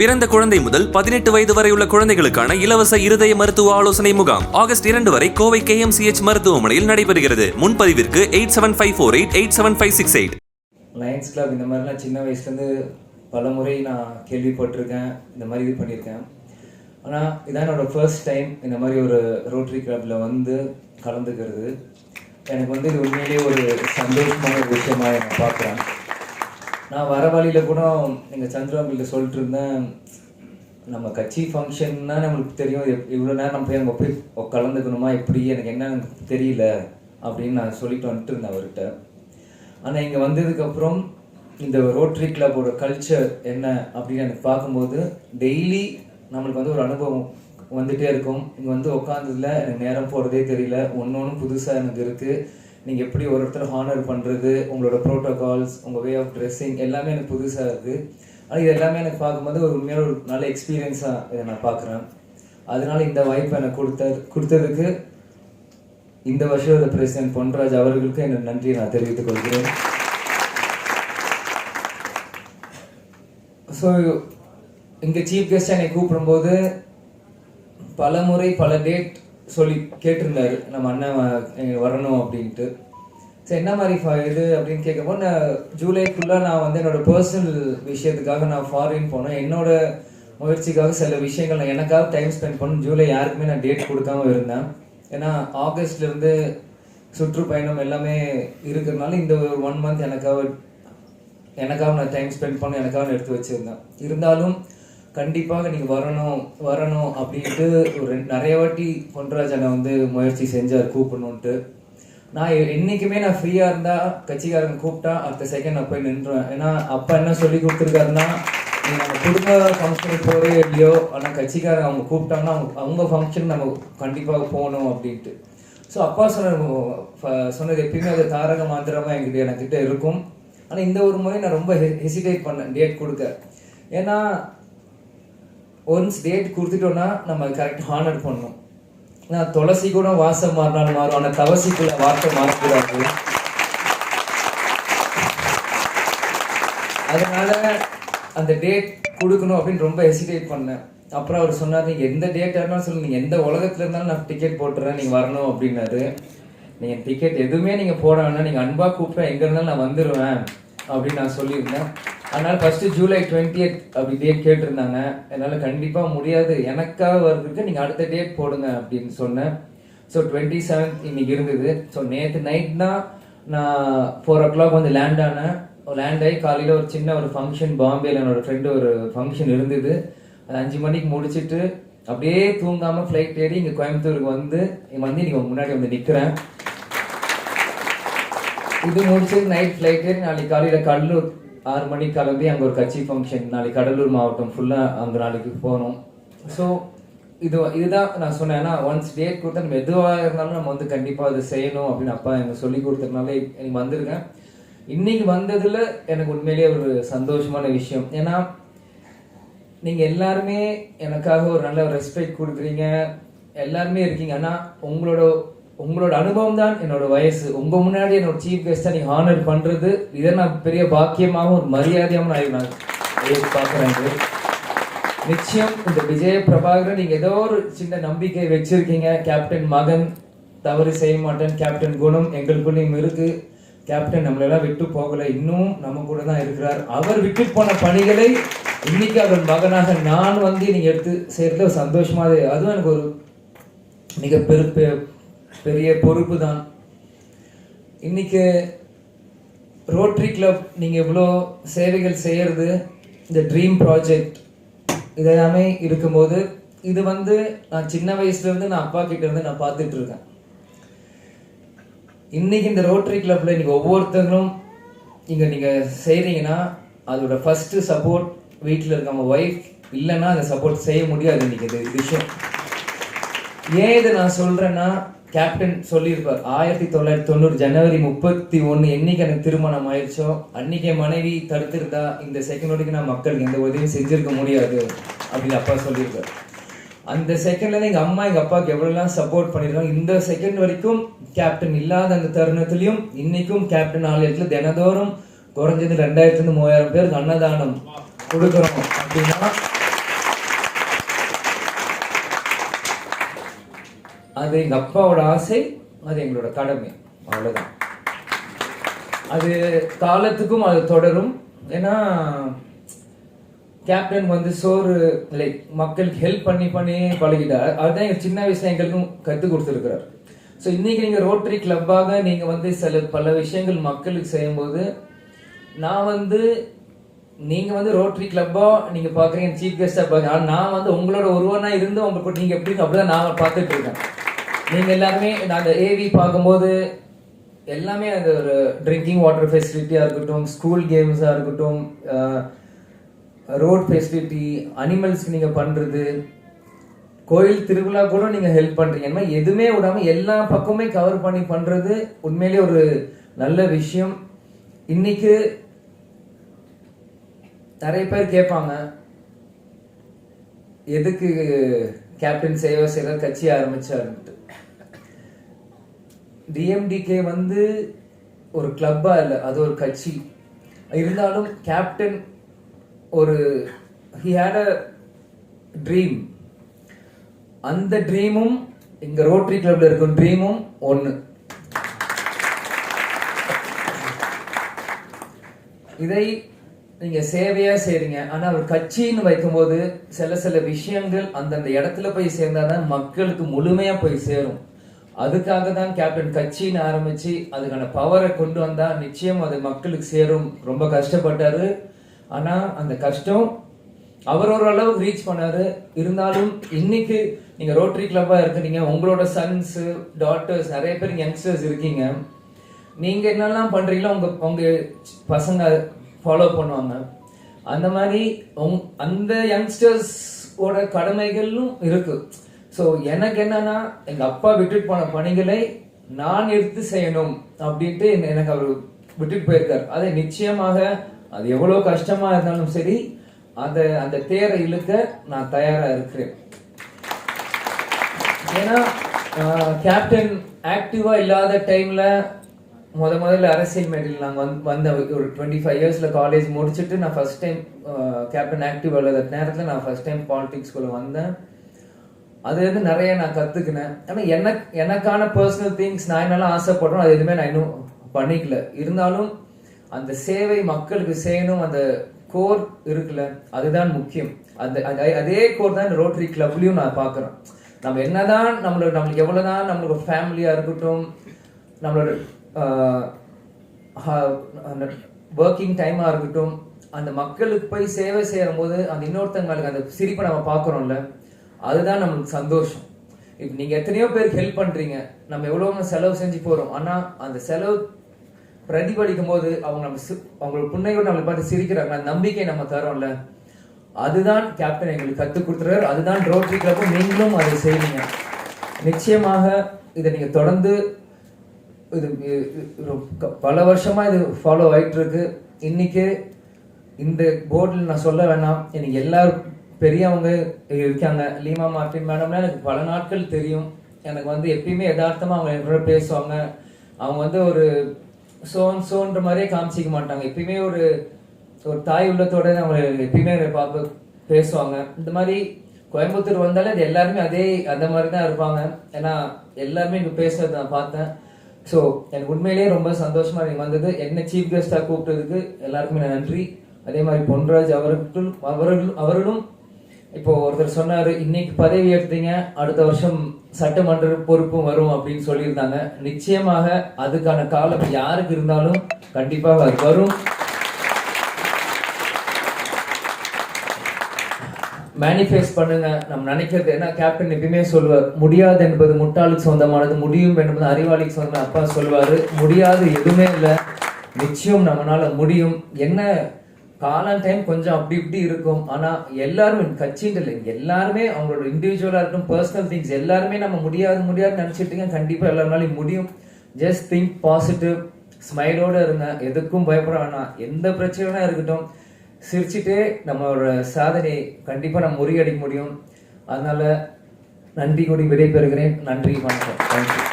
பிறந்த குழந்தை முதல் பதினெட்டு வயது வரை உள்ள குழந்தைகளுக்கான இலவச இருதய மருத்துவ ஆலோசனை முகாம் ஆகஸ்ட் இரண்டு வரை கோவை கேஎம்சிஎச் மருத்துவமனையில் நடைபெறுகிறது. முன்பதிவிற்கு eight seven five four eight eight seven five six eight. Lions club இந்த மாதிரிலாம் சின்ன வயசுலேருந்து பல முறை நான் கேள்விப்பட்டிருக்கேன். இந்த மாதிரி இது பண்ணியிருக்கேன். ஆனால் இதான் என்னோடய ஃபர்ஸ்ட் டைம் இந்த மாதிரி ஒரு ரோட்டரி கிளப்பில் வந்து கலந்துக்கிறது. எனக்கு வந்து இது உண்மையிலேயே ஒரு சந்தோஷமான ஒரு விஷயமா நான் பார்க்குறேன். நான் வர வழியில் கூட எங்கள் சந்திராம்பிள்கிட்ட சொல்லிட்டு இருந்தேன். நம்ம கட்சி ஃபங்க்ஷன்னா நம்மளுக்கு தெரியும். இவ்வளோ நேரம் போய் அங்கே போய் கலந்துக்கணுமா? எப்படி? எனக்கு என்னன்னு தெரியல அப்படின்னு நான் சொல்லிட்டு வந்துட்டு இருந்தேன் அவர்கிட்ட. ஆனால் இங்கே வந்ததுக்கப்புறம் இந்த ரோட்ரி கிளப்போட கல்ச்சர் என்ன அப்படின்னு எனக்கு பார்க்கும்போது டெய்லி நம்மளுக்கு வந்து ஒரு அனுபவம் வந்துட்டே இருக்கும். இங்கே வந்து உட்காந்ததில் எனக்கு நேரம் போகிறதே தெரியல. ஒன்று ஒன்று புதுசாக எனக்கு இருக்குது நீங்கள் எப்படி ஒரு ஒருத்தர் ஹானர் பண்ணுறது உங்களோட ப்ரோட்டோகால்ஸ் உங்கள் வே ஆஃப் ட்ரெஸ்ஸிங் எல்லாமே எனக்கு புதுசாக இருக்குது ஆனால் இது எல்லாமே எனக்கு பார்க்கும்போது ஒரு உண்மையான ஒரு நல்ல எக்ஸ்பீரியன்ஸாக இதை நான் பார்க்குறேன். அதனால் இந்த வாய்ப்பை எனக்கு கொடுத்த கொடுத்ததுக்கு இந்த வருஷம் பிரசிடென்ட் பொன்ராஜ் அவர்களுக்கு என் நன்றியை நான் தெரிவித்துக் கொள்கிறேன். ஸோ இங்கே சீஃப் கெஸ்ட் என்னை கூப்பிடும்போது பல முறை பல டேட் சொல்லி கேட்டிருந்தாரு நம்ம அண்ணன் வரணும் அப்படின்ட்டு. சரி என்ன மாதிரி இது அப்படின்னு கேட்கும்போது நான் ஜூலைக்குள்ளே நான் வந்து என்னோட பர்சனல் விஷயத்துக்காக நான் ஃபாரின் போனேன். என்னோட முயற்சிக்காக சில விஷயங்கள் நான் எனக்காக டைம் ஸ்பெண்ட் பண்ண ஜூலை யாருக்குமே நான் டேட் கொடுக்காம இருந்தேன். ஏன்னா ஆகஸ்ட்லேருந்து சுற்றுப்பயணம் எல்லாமே இருக்கிறதுனால இந்த ஒரு ஒன் மந்த் எனக்காக எனக்காக நான் டைம் ஸ்பெண்ட் பண்ண எனக்காக எடுத்து வச்சிருந்தேன். இருந்தாலும் கண்டிப்பாக நீங்கள் வரணும் வரணும் அப்படின்ட்டு ஒரு ரெண்டு- நிறைய வாட்டி பொன்ராஜ் அண்ணன் வந்து முயற்சி செஞ்சார் கூப்பிடணுன்ட்டு நான் என்றைக்குமே நான் ஃப்ரீயாக இருந்தால் கட்சிக்காரங்க கூப்பிட்டா அடுத்த செகண்ட் நான் போய் நின்றுவேன். ஏன்னா அப்பா என்ன சொல்லி கொடுத்துருக்காருன்னா நீங்கள் நம்ம குடும்ப ஃபங்க்ஷனுக்கு போகிறே இல்லையோ ஆனால் கட்சிக்காரங்க அவங்க கூப்பிட்டாங்கன்னா அவங்க அவங்க ஃபங்க்ஷன் நம்ம கண்டிப்பாக போகணும் அப்படின்ட்டு. ஸோ அப்பா சொன்ன சொன்னது எப்பயுமே அது தாரக மாந்திரமாக என்கிட்ட எனக்கிட்ட இருக்கும். ஆனால் இந்த ஒரு முறை நான் ரொம்ப ஹெசிடேட் பண்ணேன் டேட் கொடுக்க. ஏன்னா ஒன்ஸ் டேட் கொடுத்துட்டோம்னா நம்ம கரெக்ட் ஹானர் பண்ணணும். நான் துளசி கூட வாசம் மாறினாலும் மாறும். ஆனால் தவசிக்குள்ள வார்த்தை மாறக்கூடாது. அதனால அந்த டேட் கொடுக்கணும் அப்படின்னு ரொம்ப ஹெசிடேட் பண்ணேன். அப்புறம் அவர் சொன்னார் நீங்கள் எந்த டேட்டாக இருந்தாலும் சொல்லு நீங்கள் எந்த உலகத்துல இருந்தாலும் நான் டிக்கெட் போட்டுறேன். நீங்கள் வரணும் அப்படின்னாரு. நீங்கள் டிக்கெட் எதுவுமே நீங்கள் போட வேணாம். நீங்கள் அன்பாக கூப்பிட்டா எங்கே இருந்தாலும் நான் வந்துடுவேன் அப்படின்னு நான் சொல்லியிருந்தேன். அதனால் ஃபஸ்ட்டு ஜூலை டுவெண்ட்டி எயிட் அப்படி டேட் கேட்டிருந்தாங்க. என்னால் கண்டிப்பாக முடியாது. எனக்காக வர்றதுக்கு நீங்கள் அடுத்த டேட் போடுங்க அப்படின்னு சொன்னேன். ஸோ டுவெண்ட்டி செவன்த் இன்னைக்கு இருந்தது. ஸோ நேற்று நைட் தான் நான் ஃபோர் ஓ கிளாக் வந்து லேண்ட் ஆனேன். லேண்ட் ஆகி காலையில் ஒரு சின்ன ஒரு ஃபங்க்ஷன் பாம்பேல என்னோடய ஃப்ரெண்டு ஒரு ஃபங்க்ஷன் இருந்தது. அது அஞ்சு மணிக்கு முடிச்சுட்டு அப்படியே தூங்காமல் ஃப்ளைட் ஏறி இங்கே கோயம்புத்தூருக்கு வந்து இங்கே வந்து நீங்கள் முன்னாடி வந்து நிற்கிறேன் இது முடிச்சு நைட் ஃப்ளைட்டு நாளைக்கு காலையில் கடலூர் ஆறு மணிக்கு கிளம்பி அங்கே ஒரு கட்சி ஃபங்க்ஷன் நாளைக்கு கடலூர் மாவட்டம் ஃபுல்லாக அங்கே நாளைக்கு போகணும். ஸோ இது இதுதான் நான் சொன்னேன். ஏன்னா ஒன்ஸ் டேட் கொடுத்தா நம்ம எதுவாக இருந்தாலும் நம்ம வந்து கண்டிப்பாக அதை செய்யணும் அப்படின்னு அப்பா எனக்கு சொல்லி கொடுத்ததுனால எனக்கு வந்திருக்கேன். இன்னைக்கு வந்ததில் எனக்கு உண்மையிலேயே ஒரு சந்தோஷமான விஷயம். ஏன்னா நீங்கள் எல்லாருமே எனக்காக ஒரு நல்ல ரெஸ்பெக்ட் கொடுக்குறீங்க. எல்லாருமே இருக்கீங்க. ஆனால் உங்களோட உங்களோட அனுபவம் தான் என்னோட வயசு. உங்க முன்னாடி என்னோட சீஃப் கெஸ்டா நீ ஹானர் பண்றது இதை நான் பெரிய பாக்கியமாகவும் ஒரு மரியாதையாகவும் நான் நான் பார்க்குறேன் நிச்சயம் இந்த விஜய பிரபாகரன் நீங்க ஏதோ ஒரு சின்ன நம்பிக்கை வச்சிருக்கீங்க. கேப்டன் மகன் தவறு செய்ய மாட்டேன். கேப்டன் குணம் எங்களுக்குள்ளேயும் இருக்கு. கேப்டன் நம்மளெல்லாம் விட்டு போகல. இன்னும் நம்ம கூட தான் இருக்கிறார். அவர் விட்டு போன பணிகளை இன்னைக்கு அவர் மகனாக நான் வந்து நீங்க எடுத்து சேர்த்து ஒரு அதுவும் எனக்கு ஒரு மிக பெரு பெரிய பொறுப்பு தான் இன்னைக்கு ரோட்ரி கிளப் நீங்கள் இவ்வளோ சேவைகள் செய்கிறது இந்த ட்ரீம் ப்ராஜெக்ட் இதெல்லாமே இருக்கும்போது இது வந்து நான் சின்ன வயசுலேருந்து நான் அப்பா கிட்ட இருந்து நான் பார்த்துட்டு இருக்கேன். இந்த ரோட்ரி கிளப்பில் இன்றைக்கி ஒவ்வொருத்தங்களும் இங்கே நீங்கள் செய்கிறீங்கன்னா அதோட ஃபஸ்ட்டு சப்போர்ட் வீட்டில் இருக்கவங்க ஒய்ஃப் இல்லைன்னா அந்த சப்போர்ட் செய்ய முடியாது இன்றைக்கி இது விஷயம். ஏன் இதை நான் சொல்கிறேன்னா கேப்டன் சொல்லியிருப்பார். ஆயிரத்தி தொள்ளாயிரத்தி தொண்ணூறு ஜனவரி முப்பத்தி ஒன்று என்னைக்கு எனக்கு திருமணம் ஆயிடுச்சோ அன்னைக்கு மனைவி தடுத்திருந்தா இந்த செகண்ட் வரைக்கும் நான் மக்களுக்கு எந்த உதவியும் செஞ்சிருக்க முடியாது அப்படின்னு அப்பா சொல்லியிருப்பார். அந்த செகண்ட்ல எங்க அம்மா எங்க அப்பாவுக்கு எவ்வளவுலாம் சப்போர்ட் பண்ணியிருக்காங்க இந்த செகண்ட் வரைக்கும் கேப்டன் இல்லாத அந்த தருணத்திலையும் இன்னைக்கும் கேப்டன் ஆலயத்துல தினதோறும் குறைஞ்சது ரெண்டாயிரத்துலேருந்து மூவாயிரம் பேருக்கு அன்னதானம் கொடுக்குறோம் அப்படின்னா அது எங்க அப்பாவோட ஆசை அது எங்களோட கடமை. அவ்வளவுதான். அது காலத்துக்கும் அது தொடரும். ஏன்னா கேப்டன் வந்து சோறு லைக் மக்களுக்கு ஹெல்ப் பண்ணி பண்ணி பழகிட்டார். அதுதான் எங்க சின்ன வயசுல எங்களுக்கும் கற்றுக் கொடுத்துருக்கிறார். ஸோ இன்னைக்கு நீங்க ரோட்டரி கிளப்பாக நீங்க வந்து சில பல விஷயங்கள் மக்களுக்கு செய்யும்போது நான் வந்து நீங்க வந்து ரோட்டரி கிளப்பா நீங்க பாக்குறீங்க சீஃப் கெஸ்டா பாக்குறீங்க. நான் வந்து உங்களோட ஒருவனா இருந்து உங்களுக்கு நீங்க எப்படி அப்படிதான் நான் பார்த்துட்டு இருக்கேன். நீங்க எல்லாருமே நாங்கள் அந்த ஏவி பார்க்கும்போது எல்லாமே அந்த ஒரு ட்ரிங்கிங் வாட்டர் ஃபெசிலிட்டியாக இருக்கட்டும் ஸ்கூல் கேம்ஸாக இருக்கட்டும் ரோட் ஃபெசிலிட்டி அனிமல்ஸ்க்கு நீங்கள் பண்ணுறது கோயில் திருவிழா கூட நீங்கள் ஹெல்ப் பண்ணுறீங்க இந்த மாதிரி எதுவுமே விடாமல் எல்லா பக்கமே கவர் பண்ணி பண்ணுறது உண்மையிலேயே ஒரு நல்ல விஷயம். இன்னைக்கு நிறைய பேர் கேட்பாங்க எதுக்கு கேப்டன் சேவாசேகர் கட்சி ஆரம்பிச்சாருன்ட்டு. டிஎம்டிகே வந்து ஒரு கிளப்பா இல்லை அது ஒரு கட்சி. இருந்தாலும் கேப்டன் ஒரு ஹி ஹேட் அ ட்ரீம் அந்த ட்ரீமும் இங்க ரோட்டரி கிளப்ல இருக்கும் ட்ரீமும் ஒன்று இதை நீங்க சேவையா செய்றீங்க. ஆனா ஒரு கட்சின்னு வைக்கும்போது சில சில விஷயங்கள் அந்தந்த இடத்துல போய் சேர்ந்தாதான் மக்களுக்கு முழுமையா போய் சேரும். அதுக்காக தான் கேப்டன் கட்சின்னு ஆரம்பிச்சு அதுக்கான பவரை கொண்டு வந்தா நிச்சயம் அது மக்களுக்கு சேரும். ரொம்ப கஷ்டப்பட்டாரு. ஆனா அந்த கஷ்டம் அவர் ஒரு அளவுக்கு ரீச் பண்ணாரு. இருந்தாலும் இன்னைக்கு நீங்க ரோட்டரி கிளப்பா இருக்கிறீங்க உங்களோட சன்ஸ் டாட்டர்ஸ் நிறைய பேர் யங்ஸ்டர்ஸ் இருக்கீங்க. நீங்க என்னெல்லாம் பண்றீங்களோ உங்க உங்க பசங்க ஃபாலோ பண்ணுவாங்க. அந்த மாதிரி உங் அந்த யங்ஸ்டர்ஸோட கடமைகளும் இருக்கு. ஸோ எனக்கு என்னன்னா எங்கள் அப்பா விட்டுட்டு போன பணிகளை நான் எடுத்து செய்யணும் அப்படின்ட்டு எனக்கு அவர் விட்டுட்டு போயிருக்காரு. அதை நிச்சயமாக அது எவ்வளோ கஷ்டமாக இருந்தாலும் சரி அந்த அந்த தேரை இழுக்க நான் தயாராக இருக்கிறேன். ஏன்னா கேப்டன் ஆக்டிவாக இல்லாத டைமில் முத முதல்ல அரசியல் மேடையில் நாங்கள் வந்து வந்த ஒரு டுவெண்ட்டி ஃபைவ் இயர்ஸில் காலேஜ் முடிச்சுட்டு நான் ஃபர்ஸ்ட் டைம் கேப்டன் ஆக்டிவ் இல்லாத நேரத்தில் நான் ஃபர்ஸ்ட் டைம் பாலிடிக்ஸ்குள்ளே வந்தேன். அதுலேருந்து நிறைய நான் கற்றுக்கினேன் ஆனால் எனக்கு எனக்கான பர்சனல் திங்ஸ் நான் என்னெல்லாம் ஆசைப்படுறோம் அது எதுவுமே நான் இன்னும் பண்ணிக்கல. இருந்தாலும் அந்த சேவை மக்களுக்கு செய்யணும். அந்த கோர் இருக்குல்ல அதுதான் முக்கியம். அந்த அதே- அதே கோர் தான் ரோட்டரி கிளப்லையும் நான் பார்க்குறேன் நம்ம என்னதான் நம்மளோட நம்மளுக்கு எவ்வளோதான் நம்மளோட ஃபேமிலியாக இருக்கட்டும் நம்மளோட ஒர்க்கிங் டைமாக இருக்கட்டும் அந்த மக்களுக்கு போய் சேவை செய்யும் போது அந்த இன்னொருத்தங்களுக்கு அந்த சிரிப்பை நம்ம பார்க்குறோம்ல அதுதான் நம்மளுக்கு சந்தோஷம். இப்போ நீங்கள் எத்தனையோ பேருக்கு ஹெல்ப் பண்ணுறீங்க நம்ம எவ்வளோ செலவு செஞ்சு போகிறோம் ஆனால் அந்த செலவு பிரதிபலிக்கும் போது அவங்க நம்ம அவங்களோட புண்ணையோடு நம்மளை பார்த்து சிரிக்கிறாங்க. அந்த நம்பிக்கை நம்ம தரோம்ல. அதுதான் கேப்டன் எங்களுக்கு கற்றுக் கொடுத்துறாரு அதுதான் ரோட்டரி கிளப்பும் நீங்களும் அதை செய்வீங்க. நிச்சயமாக இதை நீங்கள் தொடர்ந்து இது பல வருஷமாக இது ஃபாலோ ஆகிட்டுருக்கு இன்றைக்கி இந்த போர்டில் நான் சொல்ல வேணாம். எனக்கு எல்லாரும் பெரியவங்க இருக்காங்க. லீமா மார்டின் மேடம்னா எனக்கு பல நாட்கள் தெரியும். எனக்கு வந்து எப்பயுமே யதார்த்தமாக அவங்க என்னோட பேசுவாங்க. அவங்க வந்து ஒரு சோன் சோன்ற மாதிரியே காமிச்சிக்க மாட்டாங்க. எப்பயுமே ஒரு ஒரு தாய் உள்ளத்தோட அவங்க எப்பயுமே என்னை பார்க்க பேசுவாங்க. இந்த மாதிரி கோயம்புத்தூர் வந்தாலே அது எல்லாருமே அதே அந்த மாதிரி தான் இருப்பாங்க. ஏன்னா எல்லாருமே இங்க பேசுறது நான் பார்த்தேன். ஸோ எனக்கு உண்மையிலேயே ரொம்ப சந்தோஷமா நீங்க வந்தது. என்ன சீஃப் கெஸ்டா கூப்பிட்டதுக்கு எல்லாருக்குமே நன்றி. அதே மாதிரி பொன்ராஜ் அவர்களும் அவர்களும் அவர்களும் இப்போ ஒருத்தர் சொன்னாரு இன்னைக்கு பதவி எடுத்தீங்க அடுத்த வருஷம் சட்டமன்ற பொறுப்பும் வரும் அப்படின்னு சொல்லியிருந்தாங்க. நிச்சயமாக அதுக்கான காலம் யாருக்கு இருந்தாலும் கண்டிப்பாக வரும். மேனிஃபெஸ்ட் பண்ணுங்க. நம்ம நினைக்கிறது என்ன? கேப்டன் எப்பயுமே சொல்லுவார் முடியாது என்பது முட்டாளுக்கு சொந்தமானது முடியும் என்பது அறிவாளிக்கு சொந்தம் அப்பா சொல்லுவார் முடியாது எதுவுமே இல்லை. நிச்சயம் நம்மளால முடியும். என்ன? காலம் டைம் கொஞ்சம் அப்படி இப்படி இருக்கும். ஆனால் எல்லாரும் கட்சின்னு இல்லை எல்லாருமே அவங்களோட இண்டிவிஜுவலாக இருக்கும் பர்சனல் திங்ஸ் எல்லாருமே நம்ம முடியாது முடியாது நினச்சிட்டீங்க கண்டிப்பாக எல்லாருனாலையும் முடியும். ஜஸ்ட் திங்க் பாசிட்டிவ் ஸ்மைலோட இருங்க. எதுக்கும் பயப்பட வேணாம். எந்த பிரச்சனையும் இருக்கட்டும் சிரிச்சுட்டே நம்மளோட சாதனையை கண்டிப்பாக நம்ம முறியடிக்க முடியும். அதனால் நன்றி கூடி விடைபெறுகிறேன். நன்றி வணக்கம். தேங்க்யூ